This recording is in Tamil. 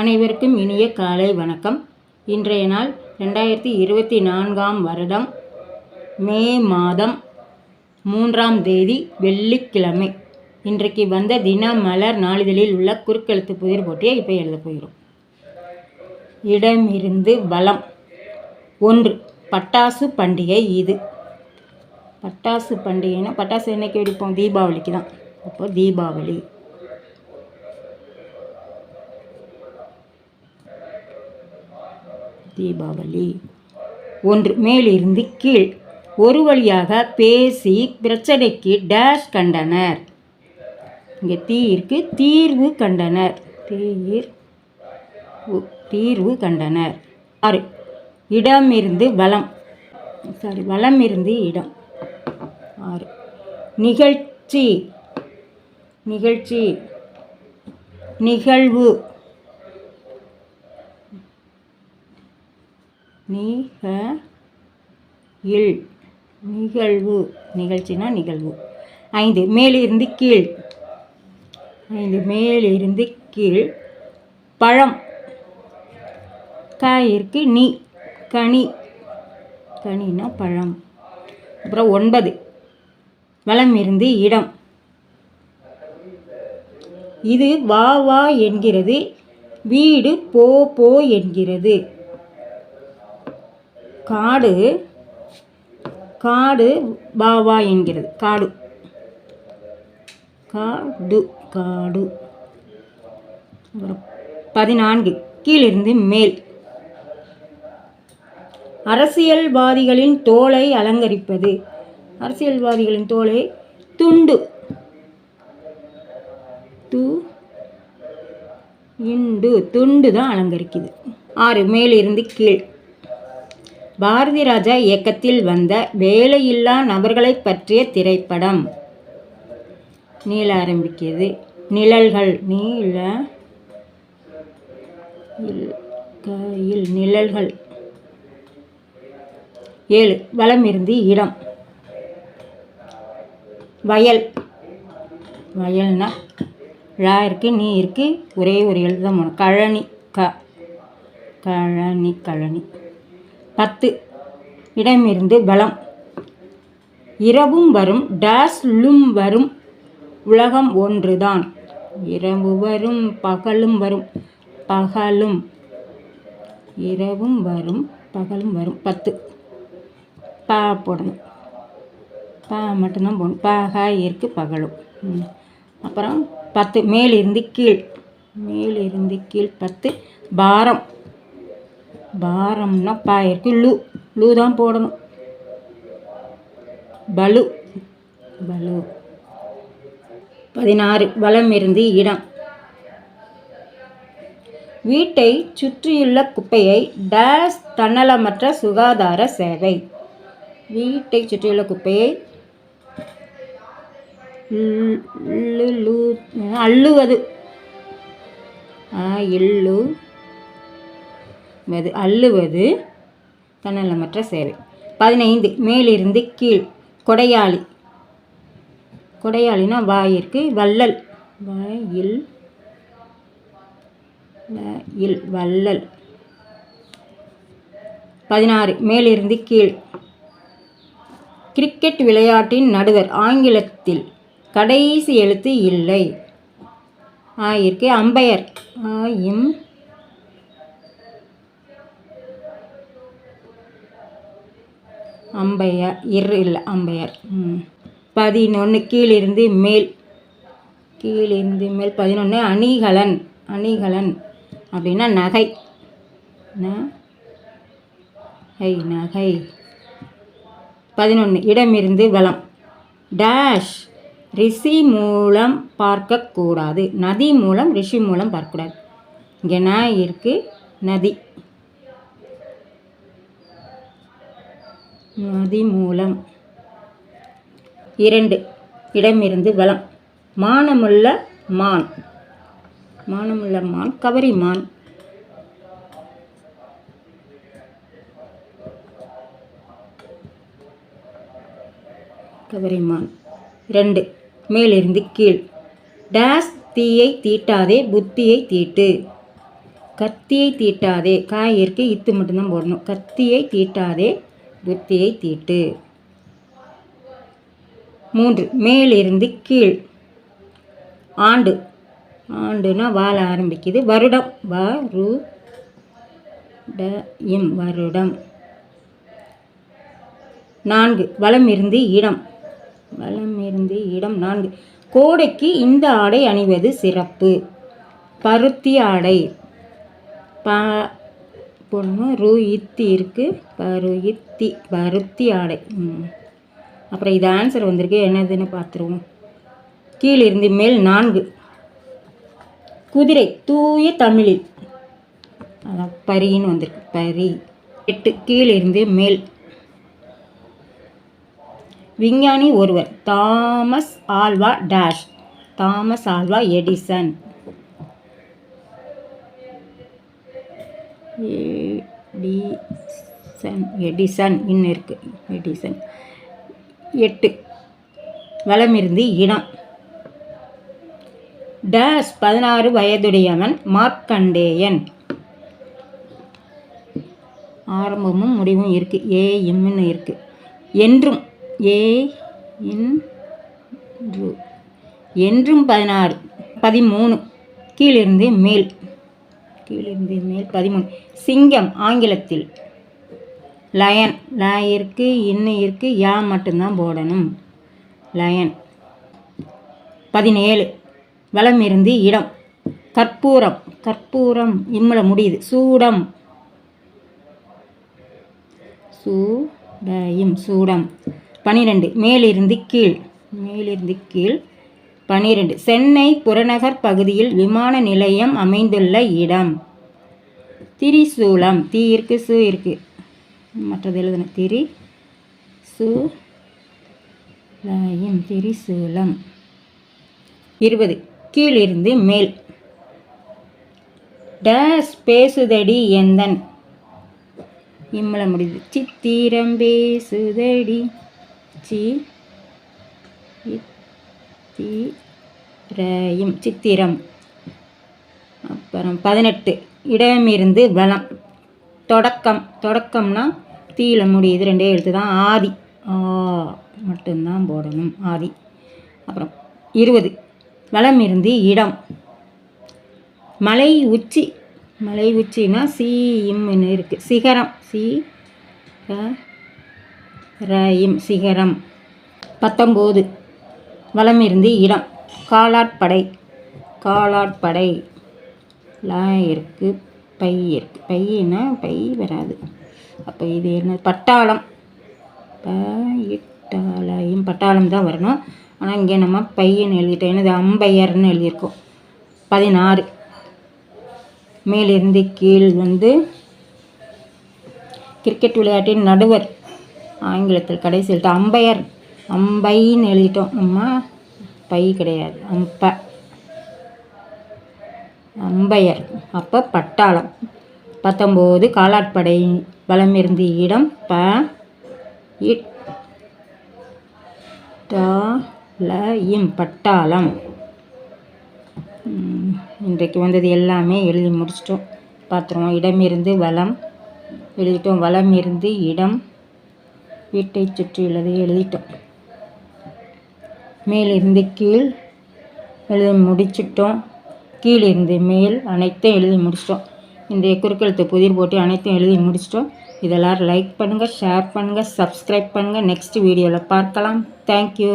அனைவருக்கும் இனிய காலை வணக்கம். இன்றைய நாள் ரெண்டாயிரத்தி இருபத்தி நான்காம் வருடம் மே மாதம் மூன்றாம் தேதி வெள்ளிக்கிழமை. இன்றைக்கு வந்த தினமலர் நாளிதழில் உள்ள குறுக்கெழுத்து புதிர் போட்டியை இப்போ எழுத போகிறோம். இடமிருந்து வளம். ஒன்று பட்டாசு பண்டிகை இது. பட்டாசு பண்டிகைன்னா பட்டாசு என்னைக்கு வெடிப்போம்? தீபாவளிக்கு தான். அப்போ தீபாவளி. தீபாவளி. ஒன்று மேலிருந்து கீழ். ஒரு வழியாக பேசி பிரச்சனைக்கு டேஷ் கண்டனர். இங்கே தீ இருக்கு தீர்வு கண்டனர். தீர் தீர்வு கண்டனர். ஆறு. இடமிருந்து வளம் சாரி வளம் இருந்து இடம். ஆறு. நிகழ்ச்சி. நிகழ்ச்சி. நிகழ்வு. நீக இல் நிகழ்வு. நிகழ்ச்சினா நிகழ்வு. ஐந்து மேலிருந்து கீழ். ஐந்து மேலிருந்து கீழ். பழம். காயிற்கு நீ. கனி. கனினா பழம். அப்புறம் ஒன்பது வளம் இருந்து இடம். இது வா வா என்கிறது. வீடு போ போ என்கிறது. காடு காடு பாவா வா என்கிறது. காடு. காடு காடு. அப்புறம் பதினான்கு. கீழிருந்து மேல். அரசியல்வாதிகளின் தோலை அலங்கரிப்பது. அரசியல்வாதிகளின் தோலை துண்டு. து இண்டு துண்டு தான் அலங்கரிக்குது. ஆறு. மேலிருந்து கீழ். பாரதி ராஜா இயக்கத்தில் வந்த வேலையில்லா நபர்களை பற்றிய திரைப்படம். நீள ஆரம்பிக்கிறது. நிழல்கள் நீள கையில் நிழல்கள். ஏழு வளம் இருந்து இடம். வயல். வயல்னா ழா இருக்கு நீ இருக்கு ஒரே ஒரு எழுத முடியும் கழனி க. கழனி கழனி. பத்து. இடமிருந்து பலம். இரவும் வரும் டேஸ்லும் வரும் உலகம் ஒன்றுதான். இரவு வரும் பகலும் வரும் பகலும். இரவும் வரும் பகலும் வரும். பத்து. பா போடணும். பா மட்டும்தான் போடணும். பாகா இருக்கு பகலும். அப்புறம் பத்து. மேலிருந்து கீழ். மேலிருந்து கீழ் பத்து. பாரம். பாரம்னா பாயிருக்கு லு லூ. லூ தான் போடணும். பலு. பலு. பதினாறு. வளம் இருந்து இடம். வீட்டை சுற்றியுள்ள குப்பையை டேஸ் தன்னலமற்ற சுகாதார சேவை. வீட்டை சுற்றியுள்ள குப்பையை அள்ளுவது. இல்லு வது அள்ளுவது தன்னலமற்ற சேவை. பதினைந்து மேலிருந்து கீழ் கொடையாளி. கொடையாளினா வாயிற்கு வள்ளல். வாயில் இல் வள்ளல். பதினாறு மேலிருந்து கீழ். கிரிக்கெட் விளையாட்டின் நடுவர் ஆங்கிலத்தில் கடைசி எழுத்து இல்லை. ஆயிருக்கு அம்பையர். ஆயும் அம்பையார் இரு இல்லை அம்பையார். ம். பதினொன்று கீழிருந்து மேல். கீழிருந்து மேல் பதினொன்று அணிகலன் அணிகலன் அப்படின்னா நகை. நகை நகை. பதினொன்று இடமிருந்து வளம் டேஷ் ரிஷி மூலம் பார்க்கக்கூடாது. நதி மூலம் ரிஷி மூலம் பார்க்கக்கூடாது. இங்கே நான் இருக்கு நதி. நதி மூலம் இரண்டு இடமிருந்து வளம். மானமுள்ள மான். மானமுள்ள மான் கவரி மான். கவரிமான் ரெண்டு மேலிருந்து கீழ். டேஸ் தீயை தீட்டாதே புத்தியை தீட்டு. கத்தியை தீட்டாதே காயிற்கு இத்து மட்டும்தான் போடணும். கத்தியை தீட்டாதே புத்தியை தீட்டு. மூன்று மேலிருந்து கீழ். ஆண்டு. ஆண்டுனா வாழ ஆரம்பிக்குது. வருடம். வரு ட இம் வருடம். நான்கு வளம் இருந்து இடம். வளம் இருந்து இடம். நான்கு கோடைக்கு இந்த ஆடை அணிவது சிறப்பு. பருத்தி ஆடை. பா போடணும் ரு இத்தி இருக்குது பரு இத்தி பருத்தி ஆடை. அப்புறம் இது ஆன்சர் வந்திருக்கு. என்னதுன்னு பார்த்துருவோம். கீழிருந்து மேல் நான்கு. குதிரை தூய தமிழில். அதான் பரின்னு வந்திருக்கு. பரி. எட்டு. கீழிருந்து மேல். விஞ்ஞானி ஒருவர். Thomas Alva dash. Thomas Alva Edison. Edison Edison இன்னும் இருக்குது எடிசன். எட்டு. வளமிருந்து இடம் டேஷ் பதினாறு வயதுடையவன் மார்க்கண்டேயன் ஆரம்பமும் முடிவும் இருக்குது ஏ இம்னு இருக்குது என்றும் ஏ இன் என்றும் பதினாறு. பதிமூணு. கீழிருந்து மேல். கீழிருந்து மேல் பதிமூணு. சிங்கம் ஆங்கிலத்தில் லயன் லாயிருக்கு இருக்கு யா மட்டும்தான் போடணும். லயன் பதினேழு. வளம் இருந்து இடம். கற்பூரம் கற்பூரம் இம்மல முடியுது. சூடம். சூடயம் சூடம். பனிரெண்டு. மேலிருந்து கீழ் மேலிருந்து கீழ் பனிரெண்டு. சென்னை புறநகர் பகுதியில் விமான நிலையம் அமைந்துள்ள இடம். திரிசூலம். தீ இருக்கு சு இருக்கு. மற்றது எழுதுன திரி சு திரிசூலம். இருபது. கீழிருந்து மேல். டேஸ் பேசுதடி எந்தன்? இம்மல முடியுது சித்திரம் பேசுதடி. சி சித்திரையும் சித்திரம். அப்புறம் பதினெட்டு இடமிருந்து வளம். தொடக்கம். தொடக்கம்னா தீயில முடியுது ரெண்டே எழுத்து தான். ஆதி. ஆ மட்டும்தான் போடணும். ஆதி. அப்புறம் இருபது வளம் இருந்து இடம். மலை உச்சி. மலை உச்சினா சி இம்னு இருக்குது சிகரம். சி ரயிம். சிகரம். பத்தொம்போது வளம் இருந்து இடம் காலாட்படை. காலாட்படை. லா இருக்குது பை இருக்குது பையனா பை வராது. அப்போ இது என்ன? பட்டாளம். பட்டாளையும் பட்டாளம் தான் வரணும். ஆனால் இங்கே நம்ம பையன் எழுதிட்டோம். என்னது? அம்பையர்னு எழுதியிருக்கோம். பதினாறு. மேலிருந்து கீழ் வந்து கிரிக்கெட் விளையாட்டின் நடுவர். ஆங்கிலத்தில் கடைசியில் அம்பையர். அம்பைன்னு எழுதிட்டோம். நம்ம பை கிடையாது. அம்ப. அம்பையர். அப்போ பட்டாளம். பத்தொம்போது காலாட்படை வளமிருந்து இடம் ப இட் இம் பட்டாளம். இன்றைக்கு வந்தது எல்லாமே எழுதி முடிச்சிட்டோம். பார்த்துருவோம். இடமிருந்து வளம். எழுதிட்டோம். வளம் இருந்து இடம் வீட்டை சுற்றியுள்ளதை எழுதிட்டோம். மேலிருந்து கீழ் எழுதி முடிச்சிட்டோம். கீழிருந்து மேல் அனைத்தும் எழுதி முடிச்சிட்டோம். இந்த குறுக்கெழுத்து புதிர் போட்டு அனைத்தும் எழுதி முடிச்சிட்டோம். இதெல்லாம் லைக் பண்ணுங்கள் ஷேர் பண்ணுங்கள் சப்ஸ்கிரைப் பண்ணுங்கள் நெக்ஸ்ட் வீடியோவில் பார்க்கலாம். தேங்க்யூ